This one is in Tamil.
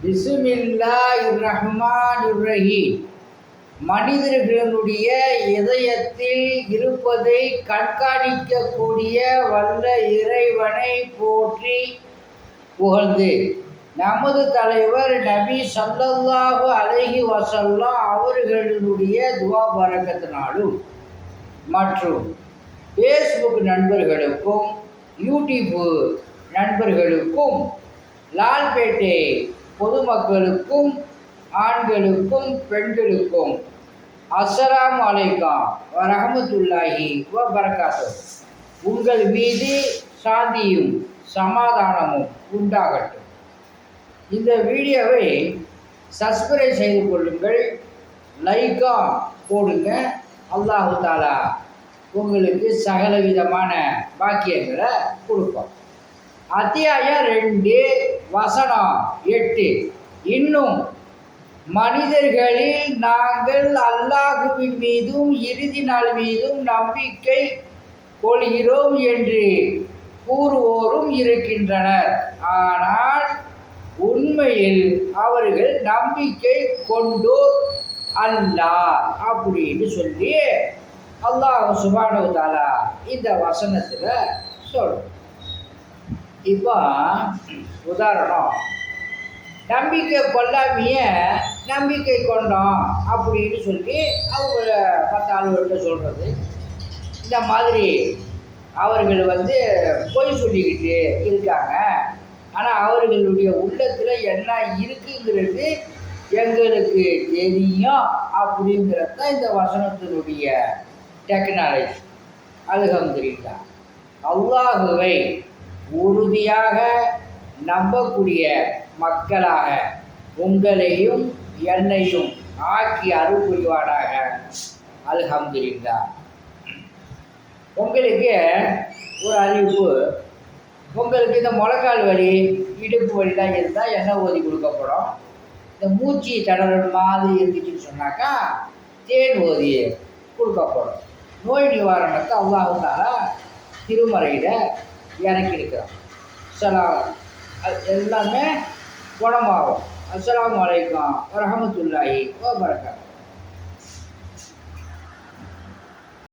பிஸ்மில்லா ரஹ்மான் ரஹீம் மனிதர்களுடைய இதயத்தில் இருப்பதை கண்காணிக்கக்கூடிய வல்ல இறைவனை போற்றி புகழ்ந்து. நமது தலைவர் நபி சல்லல்லாஹு அலஹி வசல்லாம் அவர்களுடைய துவா பரக்கத்தினாலும் மற்றும் ஃபேஸ்புக் நண்பர்களுக்கும் யூடியூப் நண்பர்களுக்கும் லால்பேட்டை பொதுமக்களுக்கும் ஆண்களுக்கும் பெண்களுக்கும் அஸ்ஸலாமு அலைக்கும் வரஹமத்துல்லாஹி வ பரகாத்துஹு உங்கள் மீது சாந்தியும் சமாதானமும் உண்டாகட்டும். இந்த வீடியோவை சப்ஸ்கிரைப் செய்து கொள்ளுங்கள் லைக்கா போடுங்க. அல்லாஹு தாலா உங்களுக்கு சகல விதமான பாக்கியங்களை கொடுப்போம் அத்தியாயம் ரெண்டு. வசனம் எட்டு. இன்னும் மனிதர்களில் நாங்கள் அல்லாஹுவின் மீதும் இறுதி நாள் மீதும் நம்பிக்கை கொள்கிறோம் என்று கூறுவோரும் இருக்கின்றனர். ஆனால் உண்மையில் அவர்கள் நம்பிக்கை கொண்டோர் அல்லா அப்படின்னு சொல்லி அல்லாஹ் சுபானுதாலா இந்த வசனத்தில் சொல்கிறோம் இப்போ உதாரணம் நம்பிக்கை கொள்ளாமைய நம்பிக்கை கொண்டோம் அப்படின்னு சொல்லி அவங்க பத்து ஆளுகிட்ட சொல்கிறது இந்த மாதிரி அவர்கள் வந்து பொய் சொல்லிக்கிட்டு இருக்காங்க. ஆனால் அவர்களுடைய உள்ளத்தில் என்ன இருக்குங்கிறது எங்களுக்கு தெரியும் அப்படிங்கிறது தான் இந்த வசனத்தினுடைய டெக்னாலஜி அழுகம் தெரியுதா அல்லாஹுவை உறுதியாக நம்பக்கூடிய மக்களாக உங்களையும் என்னையும் ஆக்கி அருள் புரிவானாக. அல்ஹம்துலில்லா. உங்களுக்கு ஒரு அறிவிப்பு. உங்களுக்கு இந்த முழக்கால் வலி இடுப்பு வலிலாம் இருந்தால் எண்ணெய் ஊதி கொடுக்கப்படும். இந்த மூச்சு தடவல் மாதிரி இருந்துச்சுன்னு சொன்னாக்கா தேன் ஓதி கொடுக்கப்படும். நோய் நிவாரணத்தை அல்லாஹால திருமறையில் இறக்கியிருக்கிறோம் சலாம் அது எல்லாமே குணமாகும். அஸ்ஸலாமு அலைக்கும் வரஹமத்துல்லாஹி வபரகாத்துஹு.